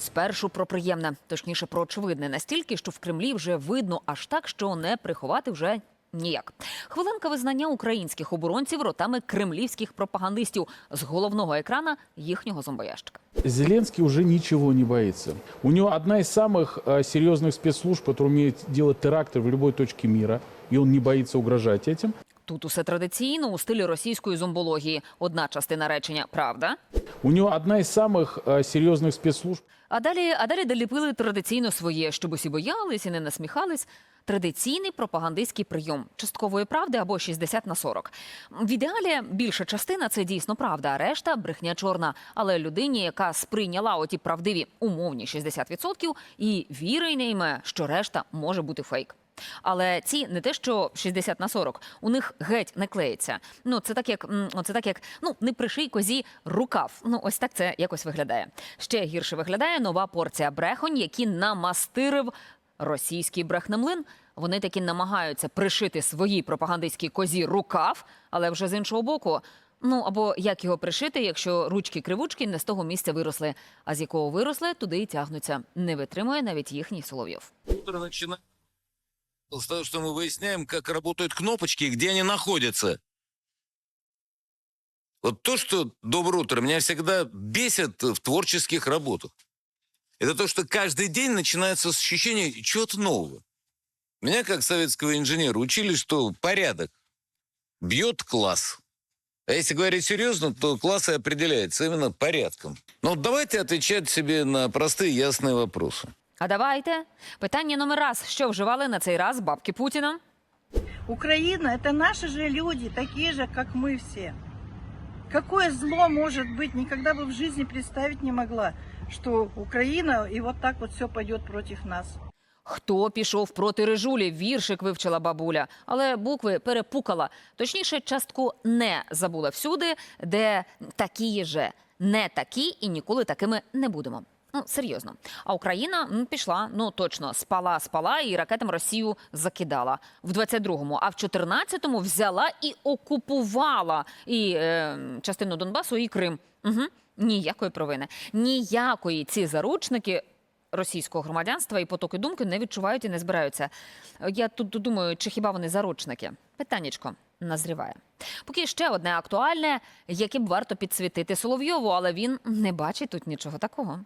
Спершу про приємне, точніше про очевидне, настільки, що в Кремлі вже видно аж так, що не приховати вже ніяк. Хвилинка визнання українських оборонців ротами кремлівських пропагандистів з головного екрана їхнього зомбоящика. Зеленский уже ничего не боится. У него одна из самых э, серьезных спецслужб, которая умеет делать теракты в любой точке мира, и он не боится угрожать этим. Тут усе традиційно у стилі російської зомбології. Одна частина речення правда. У него одна из самых э, серьезных спецслужб. А далі, а далі доліпили традиційно своє, щоб усі боялись і не насміхались. Традиційний пропагандистський прийом часткової правди або 60 на 40. В ідеалі більша частина це дійсно правда, а решта брехня чорна. Але людині, яка сприйняла оті правдиві умовні 60% і віри не йме, що решта може бути фейк. Але ці не те, що 60 на 40, у них геть не клеїться. Ну це так, як це так, як ну не приший козі рукав. Ну ось так це якось виглядає. Ще гірше виглядає нова порція брехонь, які намастирив російський брехнемлин. Вони таки намагаються пришити своїй пропагандистській козі рукав, але вже з іншого боку. Ну або як його пришити, якщо ручки кривучки не з того місця виросли, а з якого виросли, туди і тягнуться. Не витримує навіть їхній Соловйов. С того, что мы выясняем, как работают кнопочки и где они находятся. Вот то, что «Доброе утро» меня всегда бесит в творческих работах. Это то, что каждый день начинается с ощущения чего-то нового. Меня, как советского инженера, учили, что порядок бьет класс. А если говорить серьезно, то класс и определяется именно порядком. Но давайте отвечать себе на простые ясные вопросы. А давайте питання номер раз: що вживали на цей раз бабки Путіна? Украина – это наши же люди, такие же, как мы все. Какое зло может быть, никогда бы в жизни представить не могла, что Украина и вот так вот все пойдет против нас. Хто пішов проти режулі? Віршик вивчила бабуля, але букви перепукала. Точніше, частку не забула всюди, де такі же, не такі і ніколи такими не будемо. Ну, серйозно. А Україна м, пішла, ну точно, спала, спала і ракетами Росію закидала в 22-му, а в 14-му взяла і окупувала і е, частину Донбасу, і Крим. Угу. Ніякої провини. Ніякої ці заручники російського громадянства і потоки думки не відчувають і не збираються. Я тут думаю, чи хіба вони заручники? Питаннячко назріває. Поки ще одне актуальне, яке б варто підсвітити Соловйову, але він не бачить тут нічого такого.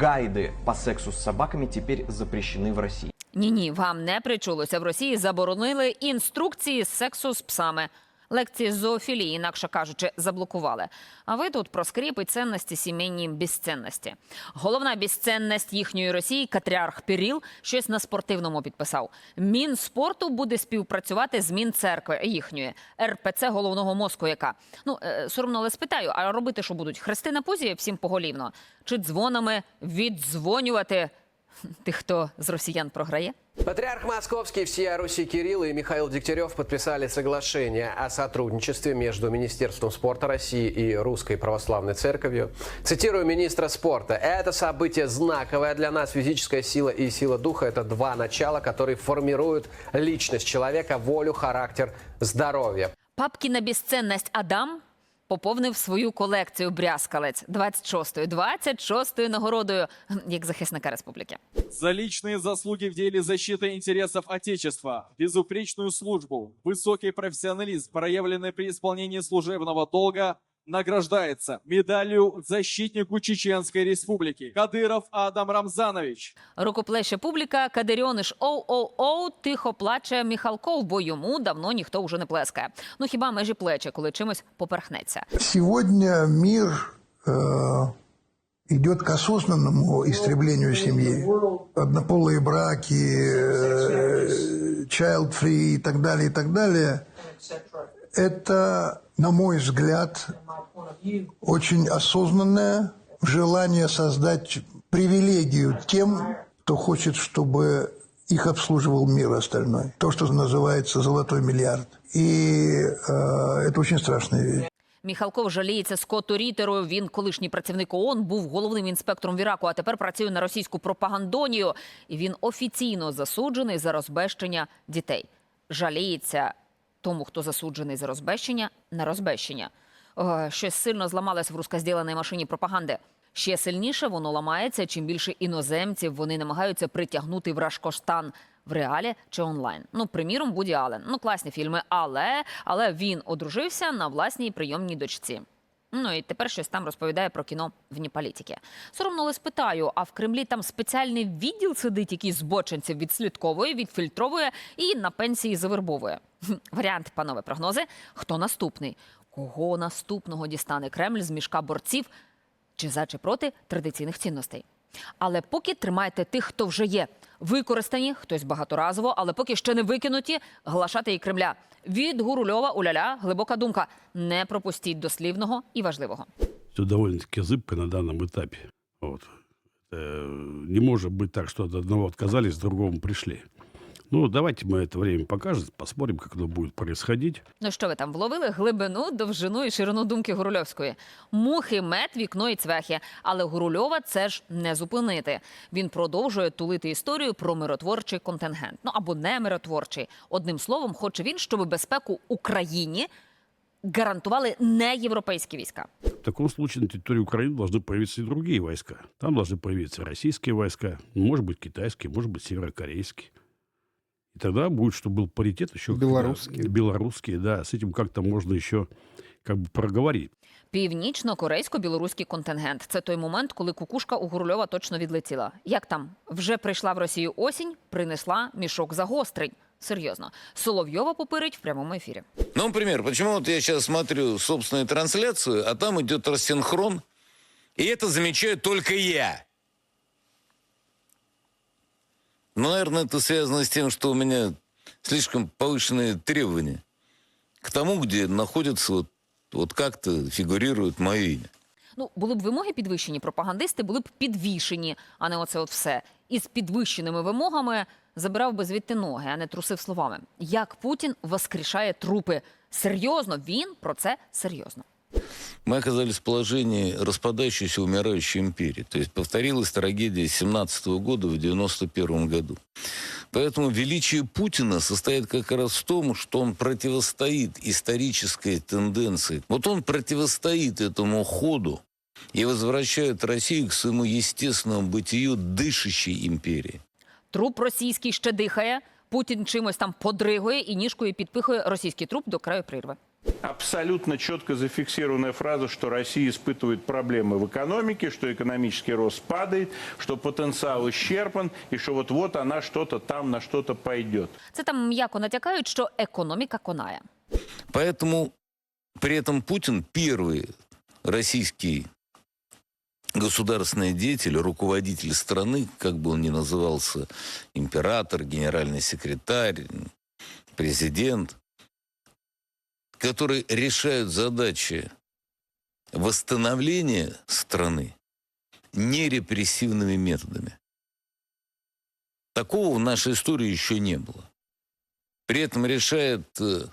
Гайди по сексу з собаками тепер запрещені в Росії. Ні, ні, вам не причулося. В Росії заборонили інструкції з сексу з псами. Лекції зоофілії, інакше кажучи, заблокували. А ви тут про скріпи цінності, сімейні безцінності. Головна безцінність їхньої Росії, Катріарх Піріл, щось на спортивному підписав. Мінспорту буде співпрацювати з Мінцеркви їхньої РПЦ головного мозку. Яка ну е, соромно, але спитаю, а робити що будуть? Хрести на пузі всім поголівно? Чи дзвонами віддзвонювати тих, хто з росіян програє? Патриарх Московский всея Руси Кирилл и Михаил Дегтярев подписали соглашение о сотрудничестве между Министерством спорта России и Русской Православной Церковью. Цитирую министра спорта. «Это событие знаковое для нас. Физическая сила и сила духа – это два начала, которые формируют личность человека, волю, характер, здоровье». Папкіна безцінність Адам поповнив свою колекцію брязкалець 26-ю, 26-ю нагородою як захисника республіки. за личные заслуги в деле защиты интересов Отечества, безупречную службу, высокий профессионализм, проявленный при исполнении служебного долга, награждается медалью защитнику Чеченской Республики Кадыров Адам Рамзанович. Рукоплеще публіка, Кадиріониш оу-оу-оу, тихо плаче Міхалков, бо йому давно ніхто вже не плескає. Ну хіба межі плече, коли чимось поперхнеться. Сегодня мир э, идет к осознанному истреблению семьи. Однополые браки, э, child-free и так далее, и так далее. Это, на мой взгляд, очень осознанное желание создать привилегию тем, кто хочет, чтобы их обслуживал мир остальной. То, что называется «золотой миллиард». И э, это очень страшная вещь. Міхалков жаліється Скотту Рітеру. Він колишній працівник ООН, був головним інспектором в Іраку, а тепер працює на російську пропагандонію. І він офіційно засуджений за розбещення дітей. Жаліється тому, хто засуджений за розбещення, на розбещення. Щось сильно зламалось в рускозділеній машині пропаганди. Ще сильніше воно ламається, чим більше іноземців вони намагаються притягнути в Рашкоштан в реалі чи онлайн. Ну, приміром, Буді Аллен. Ну, класні фільми, але, але він одружився на власній прийомній дочці. Ну і тепер щось там розповідає про кіно вні політики. Соромно але спитаю, а в Кремлі там спеціальний відділ сидить, який збочинців відслідковує, відфільтровує і на пенсії завербовує. Хм, Варіанти, панове, прогнози. Хто наступний? Кого наступного дістане Кремль з мішка борців чи за чи проти традиційних цінностей? Але поки тримайте тих, хто вже є. Використані, хтось багаторазово, але поки ще не викинуті, глашати Кремля. Від Гурульова уляля глибока думка. Не пропустіть дослівного і важливого. все довольно-таки зыбко на данном этапе. Вот. Э, Не может быть так, что от одного отказались, к другому пришли. Ну, давайте мы это время покажем, посмотрим, как оно будет происходить. Ну що ви там вловили глибину, довжину і ширину думки Гурульовської? Мухи, мед, вікно і цвяхи. Але Гурульова це ж не зупинити. Він продовжує тулити історію про миротворчий контингент. Ну або не миротворчий. Одним словом, хоче він, щоб безпеку Україні гарантували не європейські війська. В таком случае на территории Украины должны появиться и другие войска. Там должны появиться российские войска, может быть, китайские, может быть, северокорейские. И тогда будет, чтобы был паритет еще... когда- Белорусские. Белорусские, да. С этим как-то можно еще как бы проговорить. Північно-корейсько-білоруський контингент це той момент, коли кукушка у Гурульова точно відлетіла. Як там? Вже прийшла в Росію осінь, принесла мішок загострень. Серйозно, Соловйова попирить в прямому ефірі. Ну, например, почему вот я сейчас смотрю собственную трансляцию, а там идет рассинхрон, и это замечаю только я. Ну, наверное, это связано с тем, что у меня слишком повышенные требования к тому, где находится вот, вот как-то фигурирует мое имя. Ну, були б вимоги підвищені, пропагандисти були б підвішені, а не оце от все. І з підвищеними вимогами забирав би звідти ноги, а не трусив словами. Як Путін воскрешає трупи? Серйозно, він про це серйозно. Мы оказались в положении распадающейся, умирающей империи. То есть повторилась трагедия 17 года в 91 году. Поэтому величие Путина состоит как раз в том, что он противостоит исторической тенденции. Вот он противостоит этому ходу и возвращает Россию к своему естественному бытию дышащей империи. Труп російський ще дихає. Путін чимось там подригує і ніжкою підпихує російський труп до краю прірви. абсолютно четко зафиксированная фраза, что Россия испытывает проблемы в экономике, что экономический рост падает, что потенциал исчерпан, и что вот-вот она что-то там на что-то пойдет. Це там м'яко натякають, що економіка конає. Поэтому при этом Путин первый российский государственный деятель, руководитель страны, как бы он ни назывался, император, генеральный секретарь, президент, которые решают задачи восстановления страны нерепрессивными методами. Такого в нашей истории еще не было. При этом решает э,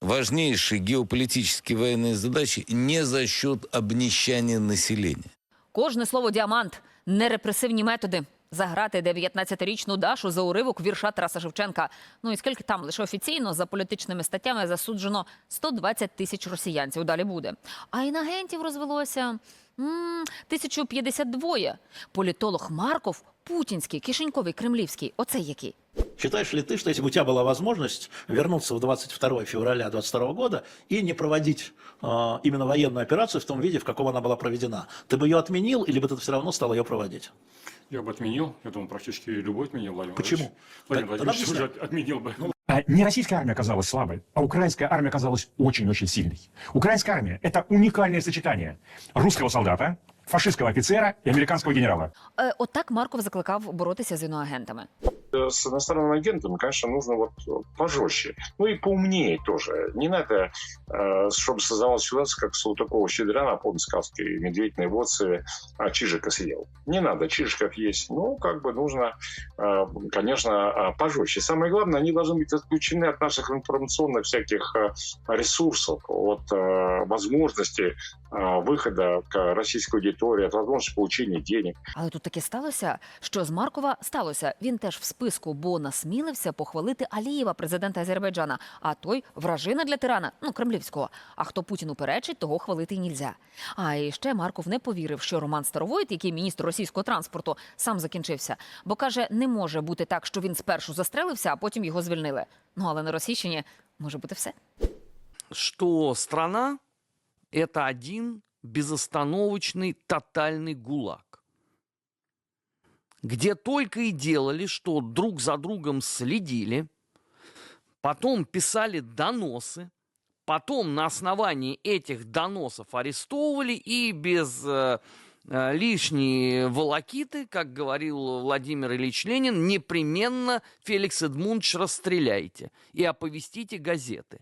важнейшие геополитические военные задачи не за счет обнищания населения. Кожне слово діамант, нерепресивні методи. Заграти 19-річну Дашу за уривок вірша Тараса Шевченка. Ну і скільки там лише офіційно за політичними статтями засуджено 120 тисяч росіянців. Далі буде. А інагентів розвелося м, 1052. Політолог Марков, путінський, кишеньковий, кремлівський. Оце який. Считаешь ли ты, что если бы у тебя была возможность вернуться в 22 февраля 22 года и не проводить э, именно военную операцию в том виде, в каком она была проведена, ты бы ее отменил или бы ты все равно стал ее проводить? Я бы отменил, я думаю, практически любой отменил, Владимир Почему? Владимирович. Владимир Так, Владимирович тогда уже отменил бы. А Не российская армия оказалась слабой, а украинская армия оказалась очень-очень сильной. Украинская армия – это уникальное сочетание русского солдата, фашистского офицера и американского генерала. Е, отак Марков закликав боротися з іноагентами. С иностранными агентами, конечно, нужно вот пожестче. Ну и поумнее тоже. Не надо, э, чтобы создавалась ситуация, как Салтыкова-Щедрина, помню сказки «Медведь на его а Чижика съел». Не надо, Чижиков есть. Ну, как бы нужно, э, конечно, э, пожестче. Самое главное, они должны быть отключены от наших информационных всяких ресурсов, от возможности выхода к российской аудитории, от возможности получения денег. Але тут таке сталося, що з Маркова сталося. Він теж списку, бо насмілився похвалити Алієва, президента Азербайджана. А той вражина для тирана, ну кремлівського. А хто Путіну перечить, того хвалити й нільзя. А і ще Марков не повірив, що Роман Старовойт, який міністр російського транспорту, сам закінчився, бо каже, не може бути так, що він спершу застрелився, а потім його звільнили. Ну але на Російщині може бути все. что страна – это один безостановочный тотальный гулаг, Где только и делали, что друг за другом следили, потом писали доносы, потом на основании этих доносов арестовывали и без э, э, лишней волокиты, как говорил Владимир Ильич Ленин, непременно Феликс Эдмундович расстреляйте и оповестите газеты.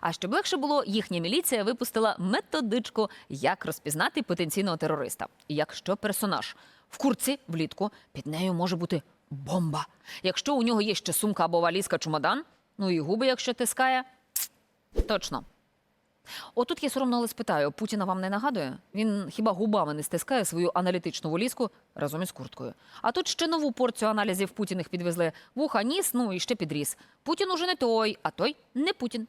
А щоб легше було, їхня міліція випустила методичку, як розпізнати потенційного терориста. Якщо персонаж в курці влітку, під нею може бути бомба. Якщо у нього є ще сумка або валізка чумодан, ну і губи, якщо тискає, точно. Отут я соромно але спитаю, Путіна вам не нагадує? Він хіба губами не стискає свою аналітичну волізку разом із курткою. А тут ще нову порцію аналізів Путіних підвезли. Вуха, ніс, ну і ще підріс. Путін уже не той, а той не Путін.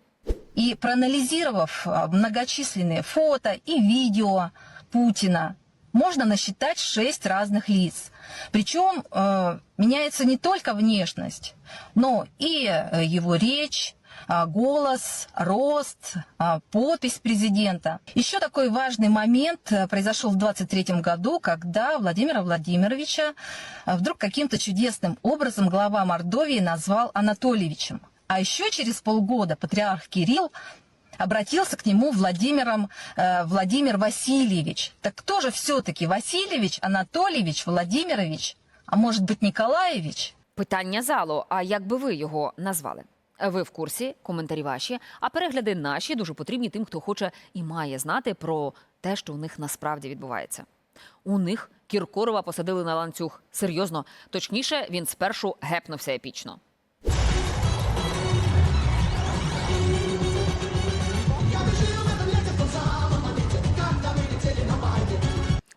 И проанализировав а, многочисленные фото и видео Путина, можно насчитать шесть разных лиц. Причем э, меняется не только внешность, но и э, его речь, а, голос, рост, а, подпись президента. Еще такой важный момент э, произошел в 23 году, когда Владимира Владимировича вдруг каким-то чудесным образом глава Мордовии назвал Анатольевичем. А еще через полгода патриарх Кирилл обратился к нему Владимиром, э, Владимир Васильевич. Так кто же все-таки Васильевич, Анатольевич, Владимирович? А может быть Николаевич? Питання залу. А як би ви його назвали? Ви в курсі, коментарі ваші, а перегляди наші дуже потрібні тим, хто хоче і має знати про те, що у них насправді відбувається. У них Кіркорова посадили на ланцюг. Серйозно, точніше, він спершу гепнувся епічно.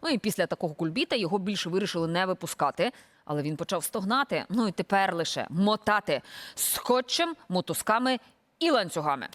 Ну і після такого кульбіта його більше вирішили не випускати. Але він почав стогнати. Ну і тепер лише мотати скотчем, мотузками і ланцюгами.